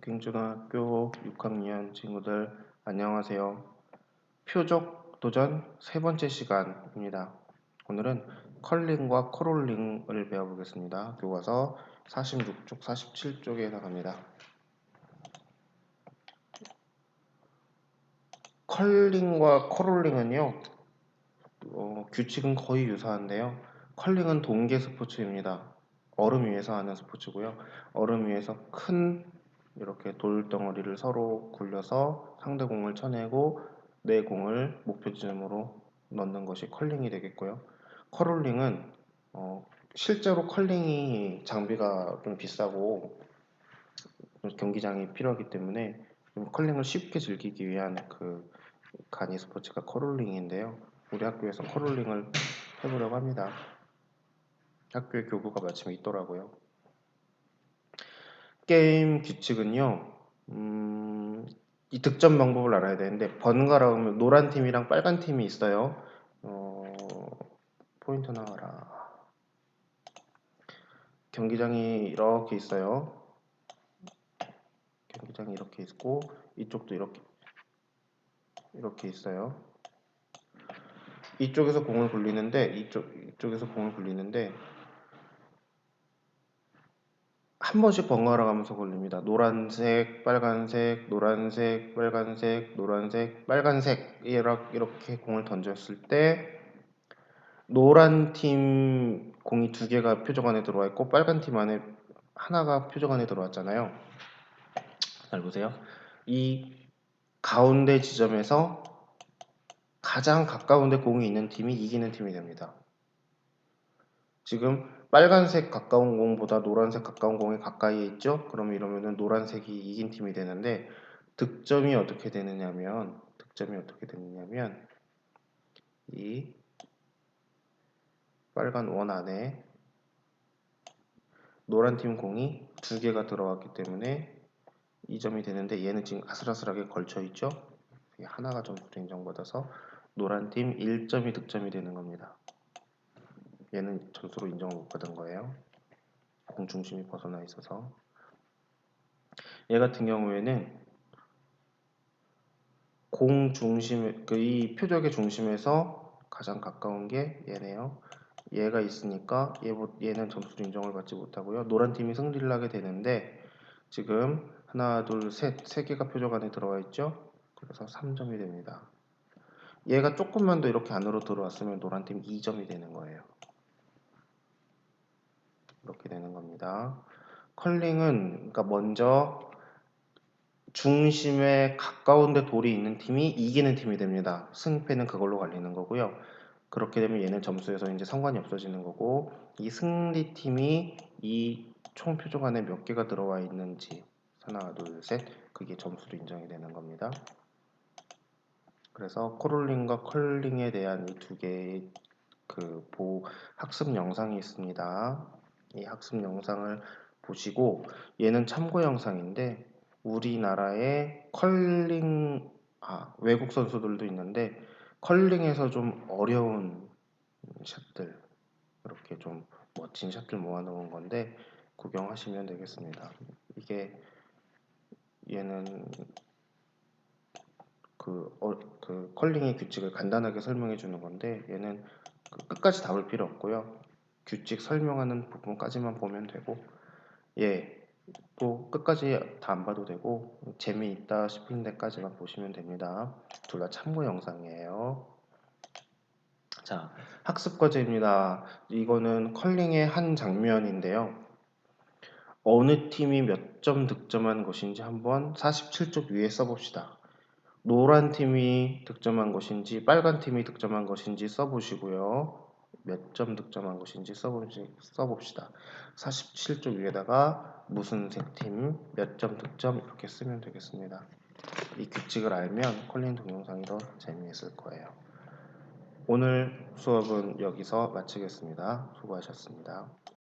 북행초등학교 6학년 친구들 안녕하세요. 표적 도전 세 번째 시간입니다. 오늘은 컬링과 코롤링을 배워보겠습니다. 교과서 46쪽, 47쪽에 해당합니다. 컬링과 코롤링은요, 어, 규칙은 거의 유사한데요. 컬링은 동계 스포츠입니다. 얼음 위에서 하는 스포츠고요. 얼음 위에서 큰 이렇게 돌덩어리를 서로 굴려서 상대 공을 쳐내고 내 공을 목표 지점으로 넣는 것이 컬링이 되겠고요. 커롤링은 어, 실제로 컬링이 장비가 좀 비싸고 경기장이 필요하기 때문에 컬링을 쉽게 즐기기 위한 그 간이 스포츠가 커롤링인데요. 우리 학교에서 커롤링을 해보려고 합니다. 학교에 교구가 마침 있더라고요. 게임 규칙은요. 음, 이 득점 방법을 알아야 되는데 번갈아 가면 노란 팀이랑 빨간 팀이 있어요. 어, 포인트 나와라. 경기장이 이렇게 있어요. 경기장이 이렇게 있고 이쪽도 이렇게 이렇게 있어요. 이쪽에서 공을 굴리는데 이쪽 이쪽에서 공을 굴리는데 한 번씩 번갈아 가면서 걸립니다. 노란색, 빨간색, 노란색, 빨간색, 노란색, 빨간색 이렇게 공을 던졌을 때 노란 팀 공이 두 개가 표적 안에 들어와 있고 빨간 팀 안에 하나가 표적 안에 들어왔잖아요. 잘 보세요. 이 가운데 지점에서 가장 가까운데 공이 있는 팀이 이기는 팀이 됩니다. 지금 빨간색 가까운 공보다 노란색 가까운 공이 가까이에 있죠? 그러면 이러면은 노란색이 이긴 팀이 되는데 득점이 어떻게 되느냐면 득점이 어떻게 되느냐면 이 빨간 원 안에 노란 팀 공이 두 개가 들어왔기 때문에 2점이 되는데 얘는 지금 아슬아슬하게 걸쳐 있죠? 하나가 점수를 인정받아서 노란 팀 1점이 득점이 되는 겁니다. 얘는 점수로 인정을 못 받은 거예요. 공 중심이 벗어나 있어서 얘 같은 경우에는 공 중심 그 이 표적의 중심에서 가장 가까운 게 얘네요. 얘가 있으니까 얘, 얘는 점수로 인정을 받지 못하고요. 노란 팀이 승리를 하게 되는데 지금 하나, 둘, 셋, 세 개가 표적 안에 들어와 있죠. 그래서 3점이 됩니다. 얘가 조금만 더 이렇게 안으로 들어왔으면 노란 팀 2점이 되는 거예요. 이렇게 되는 겁니다. 컬링은 그러니까 먼저 중심에 가까운데 돌이 있는 팀이 이기는 팀이 됩니다. 승패는 그걸로 갈리는 거고요. 그렇게 되면 얘는 점수에서 이제 상관이 없어지는 거고 이 승리 팀이 이 총 표적 안에 몇 개가 들어와 있는지 하나 둘 셋 그게 점수로 인정이 되는 겁니다. 그래서 코롤링과 컬링에 대한 이 두 개의 그 학습 영상이 있습니다. 이 학습 영상을 보시고 얘는 참고 영상인데 우리나라의 컬링 아, 외국 선수들도 있는데 컬링에서 좀 어려운 샷들 이렇게 좀 멋진 샷들 모아놓은 건데 구경하시면 되겠습니다. 이게 얘는 그, 어, 그 컬링의 규칙을 간단하게 설명해 주는 건데 얘는 그 끝까지 다볼 필요 없고요. 규칙 설명하는 부분까지만 보면 되고 예, 또 끝까지 다 안 봐도 되고 재미있다 싶은 데까지만 보시면 됩니다. 둘 다 참고 영상이에요. 자, 학습 과제입니다. 이거는 컬링의 한 장면인데요. 어느 팀이 몇 점 득점한 것인지 한번 47쪽 위에 써봅시다. 노란 팀이 득점한 것인지 빨간 팀이 득점한 것인지 써보시고요. 몇 점 득점한 것인지 써봅시다. 47쪽 위에다가 무슨 색팀 몇 점 득점 이렇게 쓰면 되겠습니다. 이 규칙을 알면 컬링 동영상이 더 재미있을 거예요. 오늘 수업은 여기서 마치겠습니다. 수고하셨습니다.